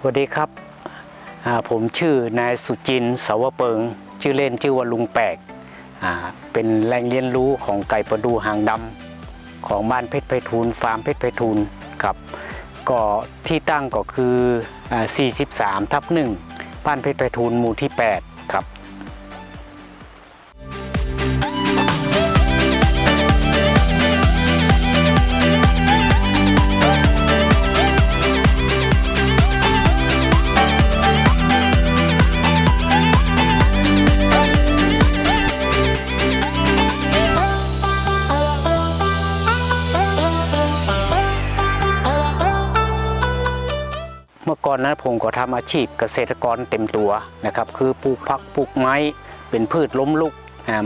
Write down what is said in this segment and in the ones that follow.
สวัสดีครับผมชื่อนายสุจินสาวเปิง ชื่อเล่นชื่อว่าลุงแปกเป็นแหล่งเรียนรู้ของไก่ประดูหางดำของบ้านเพชรไพฑูรย์ฟาร์มเพชรไพฑูรย์ครับก็ที่ตั้งก็คือ 43 ทับหนึ่งบ้านเพชรไพฑูรย์หมู่ที่ 8 มื่อก่อนนั้นผมก็ทำอาชีพเกษตรกรเต็มตัวนะครับ คือปลูกผักปลูกไม้เป็นพืชล้มลุก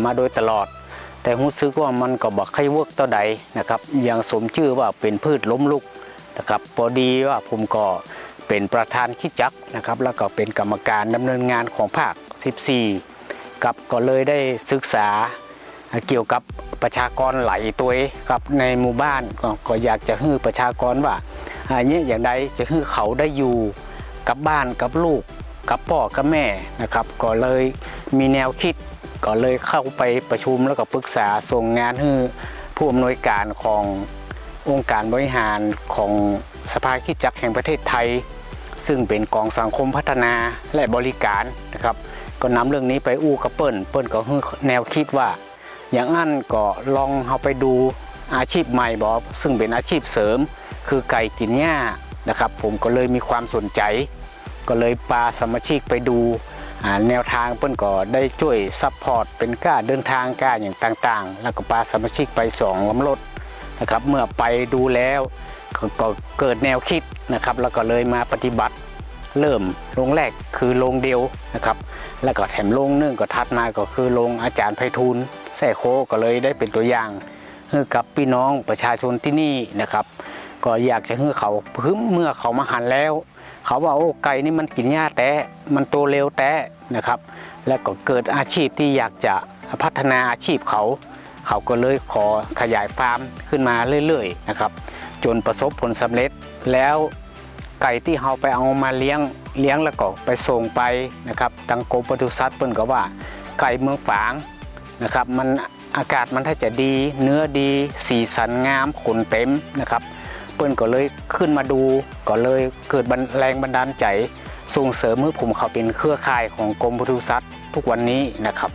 มาโดยตลอด แต่รู้สึกว่ามันก็บอกให้เวิร์กต่อใดนะครับอย่างสมชื่อว่าเป็นพืชล้มลุกนะครับพอดีว่าผมก็เป็นประธานคิดจักนะครับ แล้วก็เป็นกรรมการดำเนินงานของภาค 14 กับก็เลยได้ศึกษาเกี่ยวกับประชากรไหลตัวครับในหมู่บ้านก็อยากจะให้ประชากรว่า อันนี้อย่างใดจะให้เขาได้อยู่กับบ้านกับลูกกับพ่อกับแม่นะครับ ก็เลยมีแนวคิด ก็เลยเข้าไปประชุมแล้วก็ปรึกษาส่งงานให้ผู้อำนวยการขององค์การบริหารของสภาคิดจักแห่งประเทศไทย ซึ่งเป็นกองสังคมพัฒนาและบริการนะครับ ก็นำเรื่องนี้ไปอู้กับเปิ้ลเปิ้ลก็ให้แนวคิดว่า อย่างนั้นก็ลองเอาไปดูอาชีพใหม่บอซึ่งเป็นอาชีพเสริม คือไก่กินหญ้านะครับ ผมก็เลยมีความสนใจ ก็เลยปาสมาชิกไปดูแนวทางเปิ้นก็ได้ช่วยซัพพอร์ตเป็นก้าเดินทางก้าอย่างต่างๆ แล้วก็ปาสมาชิกไปสองลำรถนะครับ เมื่อไปดูแล้วก็ก็เกิดแนวคิดนะครับ แล้วก็เลยมาปฏิบัติเริ่มโรงแรกคือโรงเดียวนะครับ แล้วก็แถมโรงนึงก็ทัดมาก็คือโรงอาจารย์ไพฑูรย์แส่โคก็เลยได้เป็นตัวอย่างให้กับพี่น้องประชาชนที่นี่นะครับ ก็อยากจะให้เขาพึ่มเมื่อเขามาหันแล้ว เขาว่าโอ้ไก่นี่มันกินหญ้าแต่มันโตเร็วแต่นะครับ แล้วก็เกิดอาชีพที่อยากจะพัฒนาอาชีพเขา เขาก็เลยขอขยายฟาร์มขึ้นมาเรื่อยๆนะครับ จนประสบผลสำเร็จแล้วไก่ที่เราไปเอามาเลี้ยงเลี้ยงแล้วก็ไปส่งไปนะครับทางกรมปศุสัตว์เปิ้นก็ว่าไก่เมืองฝางนะครับ มันอากาศมันถ้าจะดี เนื้อดี สีสันงามขนเต็มนะครับ เปิ้นก็เลยขึ้นมาดูก็เลยเกิดบันแรงบันดาลใจส่งเสริมให้ผมเขาเป็นเครือข่ายของกรมปศุสัตว์ทุกวันนี้นะครับ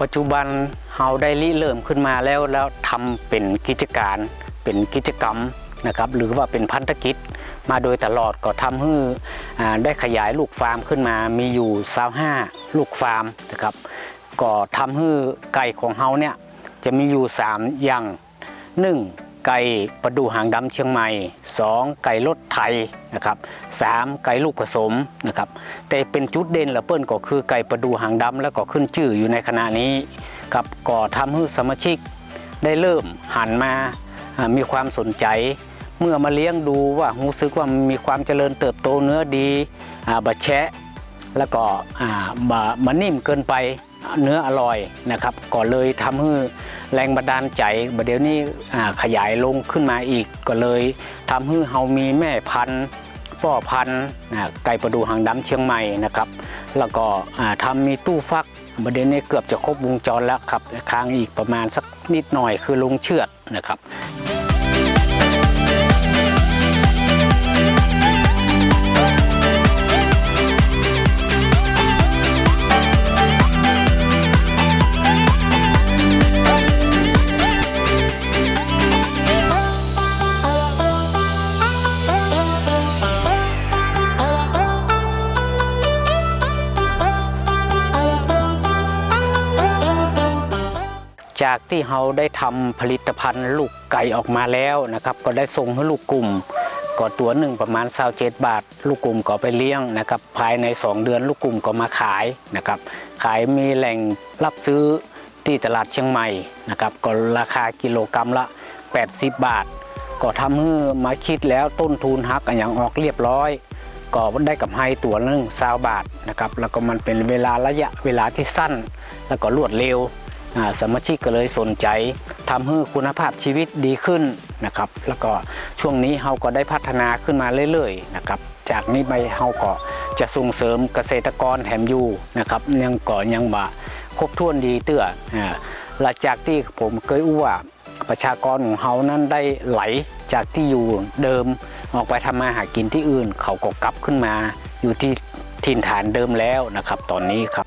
ปัจจุบันเราได้ริเริ่มขึ้นมาแล้วแล้วทำเป็นกิจการเป็นกิจกรรมนะครับหรือว่าเป็นพันธกิจมาโดยตลอดก็ทำให้ได้ขยายลูกฟาร์มขึ้นมามีอยู่25ลูกฟาร์มนะครับก็ทำให้ไก่ของเฮาเนี่ยจะมีอยู่ 3 อย่าง 1. ไก่ประดูหางดำเชียงใหม่ 2. ไก่รถไทยนะครับ 3. ไก่ลูกผสมนะครับแต่เป็นจุดเด่นละเปิ้นก็คือไก่ประดูหางดำแล้วก็ขึ้นชื่ออยู่ในขณะนี้กับก่อทำให้สมาชิก ได้เริ่มหันมามีความสนใจ เมื่อมาเลี้ยงดูว่ารู้สึกว่ามีความเจริญเติบโตเนื้อดีอบะแชะ แล้วก็อ่าบะมันนิ่มเกินไป เนื้ออร่อยนะครับก็เลยทำให้แรงบันดาลใจบัดเดี๋ยวนี้ขยายลงขึ้นมาอีก ก็เลยทำให้เฮามีแม่พันธุ์พ่อพันธุ์ไก่ประดูหางดำเชียงใหม่นะครับแล้วก็อ่าทำมีตู้ฟักบัดเดี๋ยวนี้เกือบจะครบวงจรแล้วครับค้างอีกประมาณสักนิดหน่อยคือลงเชือดนะครับ จากที่เราได้ทำผลิตภัณฑ์ลูกไก่ออกมาแล้วนะครับ ก็ได้ส่งให้ลูกกลุ่มก็ตัวหนึ่งประมาณ27บาท ลูกกลุ่มก็ไปเลี้ยงนะครับ ภายใน 2 เดือนลูกกลุ่มก็มาขายนะครับ ขายมีแหล่งรับซื้อที่ตลาดเชียงใหม่นะครับ ก็ราคากิโลกรัมละ 80 บาท ก็ทำให้มาคิดแล้วต้นทุนฮักอย่างออกเรียบร้อย ก็ได้กับให้ตัวหนึ่งซาวบาทนะครับ แล้วก็มันเป็นเวลาระยะเวลาที่สั้น แล้วก็รวดเร็ว สมาชิกก็เลยสนใจทำให้คุณภาพชีวิตดีขึ้นนะครับ แล้วก็ช่วงนี้เราก็ได้พัฒนาขึ้นมาเรื่อยๆนะครับจากนี้ไปเราก็จะส่งเสริมเกษตรกรแถมยูนะครับยังก่อยังบะครบถ้วนดีเตื้อหลังจากที่ผมเคยอู้ว่าประชากรของเขานั้นได้ไหลจากที่อยู่เดิมออกไปทำมาหากินที่อื่น เขาก็กลับขึ้นมาอยู่ที่ถิ่นฐานเดิมแล้วนะครับ ตอนนี้ครับ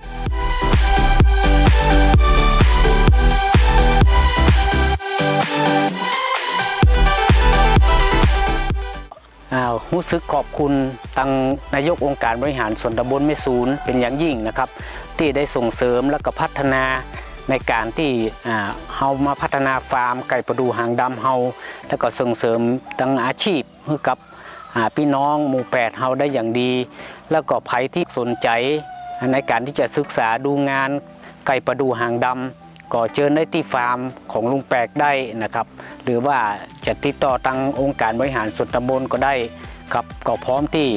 รู้สึกขอบคุณตังนายกองค์การบริหารส่วนตำบลแม่ศูนย์เป็นอย่างยิ่งนะครับ ที่ได้ส่งเสริมและก็พัฒนาในการที่เฮามาพัฒนาฟาร์มไก่ประดูหางดำเฮาแล้วก็ส่งเสริมตังอาชีพให้กับพี่น้องหมู่แปดเฮาได้อย่างดี แล้วก็ใครที่สนใจในการที่จะศึกษาดูงานไก่ประดูหางดำ ก็เชิญได้ที่ฟาร์มของลุงแปลกได้นะครับ หรือว่าจะติดต่อทางองค์การบริหารส่วนตำบลก็ได้ครับก็พร้อมที่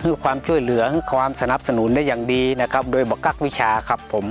ให้ความช่วยเหลือให้ความสนับสนุนได้อย่างดีนะครับ โดยบักกักวิชาครับผม